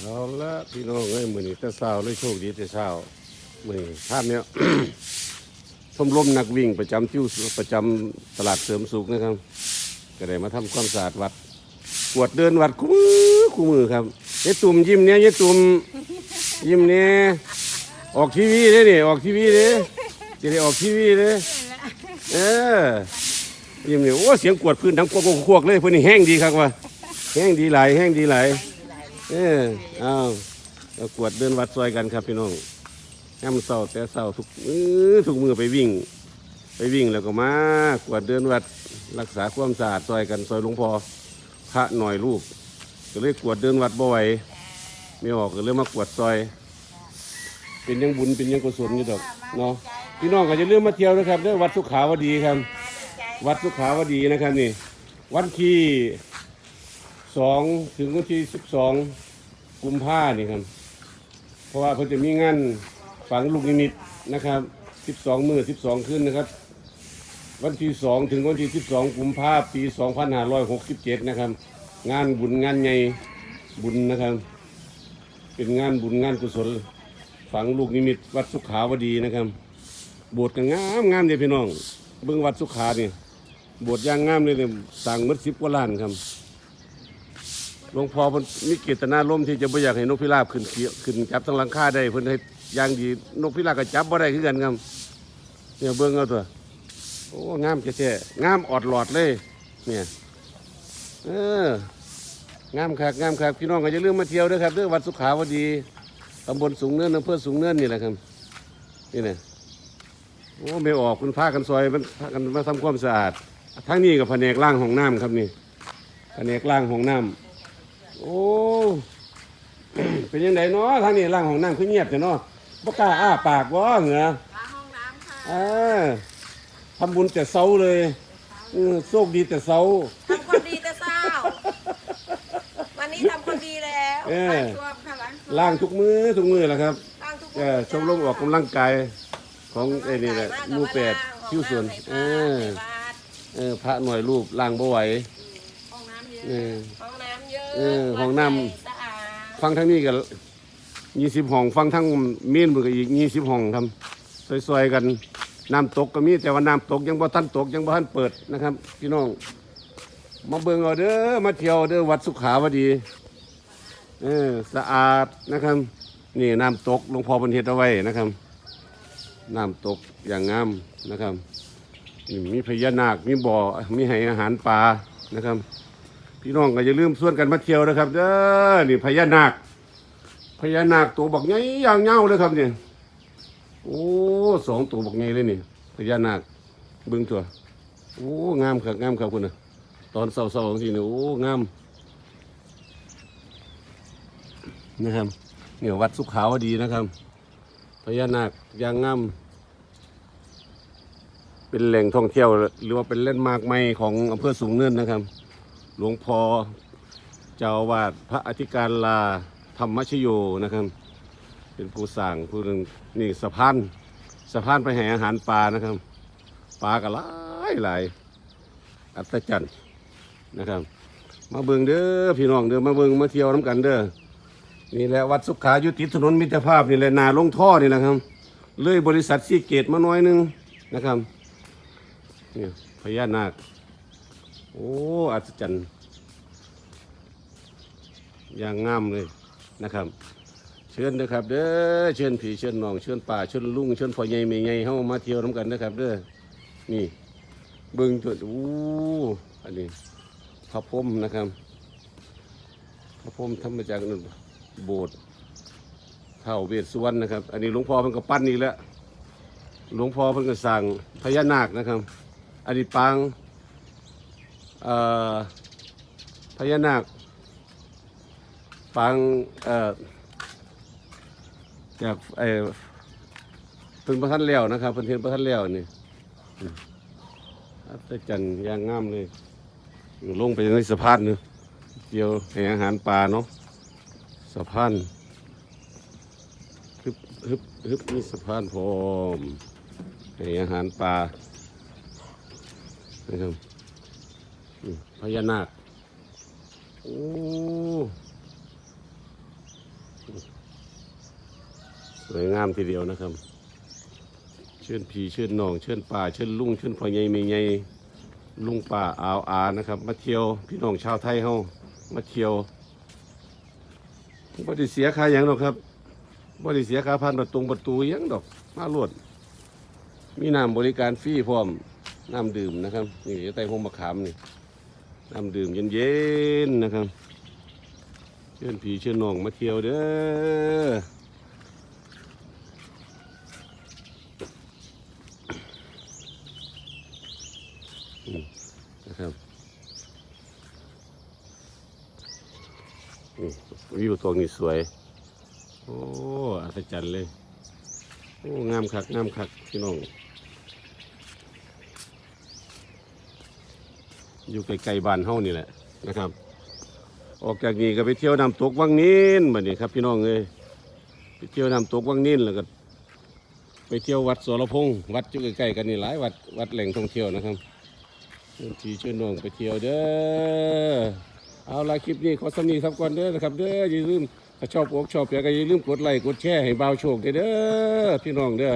เอาละพี่น้องเอ้ยมือนี้แต่เช้าเลยโชคดีแต่เช้ามือนี้ท่านเนี้ย ชมรมนักวิ่งประจำที่ประจำตลาดเสริมสุขนะครับ ก็ได้มาทำความสะอาดวัดกวดเดินวัดคู่มือคู่มือครับยายตุ่มยิ้มเนี้ยยายตุ่มยิ้มเนี้ยออกทีวีเด้นี่ออกทีวีเด้จะได้ออกทีวีเด้เออยิ้มเนี่ยโอ้เสียงกวดพื้นทั้งกวกควกๆเลยเพื่อนนี่แห้งดีครับว่าแห้งดีหลายแห้งดีหลาย เออเอาเอากวดเดินวัดซอยกันครับพี่น้องย่ำเศร้าแต่เศร้าทุกมือทุกมือไปวิ่ง ไปวิ่งแล้วก็มากวดเดินวัดรักษาความสะอาดซอยกันซอยหลวงพ่อพระหน่อยลูกก็เลยกวดเดินวัดบ่ไหวไม่ออกก็เลยมากวดซอย เป็นยังบุญเป็นยังกุศลอยู่ดอกเนาะพี่น้องก็จะเลื่อมมาเที่ยวนะครับเด้อวัดสุขาวดีครับ วัดสุขาวดีนะครับนี่ วันที่ สองถึงวันที่สิบสองกุมภานี่ครับ เพราะว่าเพิ่นจะมีงานฝังลูกนิมิตนะครับสิบสองมือสิบสองขึ้นนะครับ วันที่สองถึงวันที่สิบสองกุมภาปีสองพันห้าร้อยหกสิบเจ็ดนะครับ งานบุญงานใหญ่บุญนะครับ เป็นงานบุญงานกุศล ฝังลูกนิมิต วัดสุขาวดีนะครับโบสถ์ก็งามงามเลยพี่น้อง เบิ่งวัดสุขานี่โบสถ์อย่างงามเลยเนี่ยสั่งมัดสิบกว่าล้านครับ หลวงพ่อเพิ่นมีเจตนาล้มที่จะบ่อยากให้นกพิราบขึ้นเขียขึ้นจับทั้งหลังคาได้เพิ่นให้อย่างดีนกพิราบก็จับบ่ได้คือกันครับเนี่ยเบิ่งเอาตัวโอ้งามแท้ๆงามออดหลอดเลย เนี่ยเอองามคักงามคักพี่น้องก็อย่าลืมมาเที่ยวด้วยครับเด้อวัดสุขาวดีตำบลสูงเนินอำเภอสูงเนินนี่แหละครับนี่นะโอ้ไม่ออกคุณพากันซอยมันพากันมาทำความสะอาดทั้งนี้กับแผนกล่างห้องน้ำครับนี่แผนกล่างห้องน้ำ โอ้เป็นยังไงเนาะทางนี้ร่างของน้ำคือเงียบแต่เนาะบ่กล้าอ้าปากวะเหงือล้างห้องน้ำค่ะเออทำบุญแต่เสาเลยเออโชคดีแต่เสาทำคนดีแต่เศร้า วันนี้ทำคนดีแล้วเออ ล้างตัวค่ะล้างตัวล่างทุกมือทุกมือแหละครับล้างทุกเออชมรมออกกำลังกายของไอ้นี่แหละหมูแปดคิ้วส่วนเออเออพระหน่วยรูปล่างบ่ไหว ห้องน้ำเยอะเออห้องน้ำเยอะ เออห้องน้ำวัดใหญ่สะอาดฟังทั้งนี้ก็ยี่สิบห้อง ฟังทั้งเมียนมือก็อีกยี่สิบห้องครับซอยๆกันน้ำตกก็มีแต่ว่าน้ำตกยังบ่ทันตกยังบ่ทันเปิดนะครับพี่น้อง มาเบิ่งเอาเด้อมาเที่ยวเด้อวัดสุขาวดีเออสะอาดนะครับ นี่น้ำตกหลวงพ่อเพิ่นเฮ็ดเอาไว้นะครับน้ำตกอย่างงามนะครับนี่มีพญานาคมีบ่อมีให้อาหารปลานะครับ พี่น้องก็อย่าลืมส่วนกันมาเที่ยวนะครับเด้อนี่พญานาคพญานาคตัวบักใหญ่ยางเงาเลยครับเนี่ยโอ้สองตัวบักใหญ่เลยนี่พญานาคเบิ่งตัวโอ้งามครับงามครับคุณนะตอนเศร้าๆสิเนี่ยโอ้งามนะครับเนี่ยวัดสุขาวดีนะครับพญานาคยางงามเป็นแหล่งท่องเที่ยว หรือว่าเป็นเล่นมาร์กใหม่ของอำเภอสูงเนินนะครับ หลวงพ่อเจ้าวาสพระอธิการลาธรรมชโยนะครับ เป็นผู้สร้างผู้หนึ่งนี่สะพานสะพานไปให้อาหารปลานะครับปลาก็หลายหลายอัศจรรย์นะครับ มาเบิ่งเด้อพี่น้องเด้อมาเบิ่งมาเที่ยวน้ำกันเด้อนี่แหละวัดสุขายู่ติถนนมิตรภาพนี่แหละนาลงท่อนี่แหละครับเลยบริษัทซีเกตมาหน้อยหนึงนะครับนี่พญานาค โอ้อัศจรรย์อย่างงามเลยนะครับ เชิญนะครับ เด้อเชิญผีเชิญน้องเชิญป่าเชิญลุงเชิญพ่อใหญ่แม่ใหญ่เฮามาเที่ยวน้ำกันนะครับ เด้อนี่เบิ่งตัวโอ้อันนี้พระพรมนะครับพระพรหมทำมาจากนั่นโบสถ์เท่าเวสสุวรรณนะครับ อันนี้หลวงพ่อเพิ่นก็ปั้นอีกแล้วหลวงพ่อเพิ่นก็สั่งพญานาคนะครับ อันนี้ปาง พญานาคปางจากเอ่อเป็นพระท่านแล้ยวนะครับเป็นเทียนพระท่านแล้วนี่อืมอัศจรรย์ย่างงามเลยอยู่ลงไปในสะพานนึงเกี่ยวให้อาหารปลาเนาะสะพานฮึบฮึบฮึบมีสะพานพร้อมให้อาหารปลานะครับ พญานาค โอ้วยงามทีเดียวนะครับ เชิญพี่เชิญนอง เชิญป่า เชิญลุงเชิญพ่อใหญ่แม่ใหญ่ลุงป่าอาวอานะครับ มาเที่ยวพี่น้องชาวไทยเฮามาเที่ยวบ่ได้เสียค่าหยังหรอกครับบ่ได้เสียค่าผ่านประตูประตูหยังดอก มาโลดมีน้ำบริการฟรีพร้อมน้ำดื่มนะครับนี่อยู่ใต้พงมะขามนี่ น้ำดื่มเย็นๆนะครับ เชิญพีเชิญน้องมาเที่ยวเด้อนะครับนี่วิวตรงนี้สวย โอ้ อัศจรรย์เลย โอ้ งามคัก งามคัก พี่น้อง อยู่ไกล้ๆบ้านเฮานี่แหละนะครับ ออกจากนี้ก็ไปเที่ยวน้ำตกวังนินบัดนี้ครับ พี่น้องเอ้ยไปเที่ยวน้ำตกวังนินแล้วก็ไปเที่ยววัดสรพงษ์วัดอยู่ใกล้ๆกันนี่หลายวัดวัดแหล่งท่องเที่ยวนะครับเชิญพี่เชิญน้องไปเที่ยวเด้อเอาละคลิปนี้ขอสำนีครับก่อนเด้อนะครับเด้ออย่าลืมถ้าชอบอกชอบอยากก็อย่าลืมกดไลค์กดแชร์ให้บ่าวโชคเด้อพี่น้องเด้อ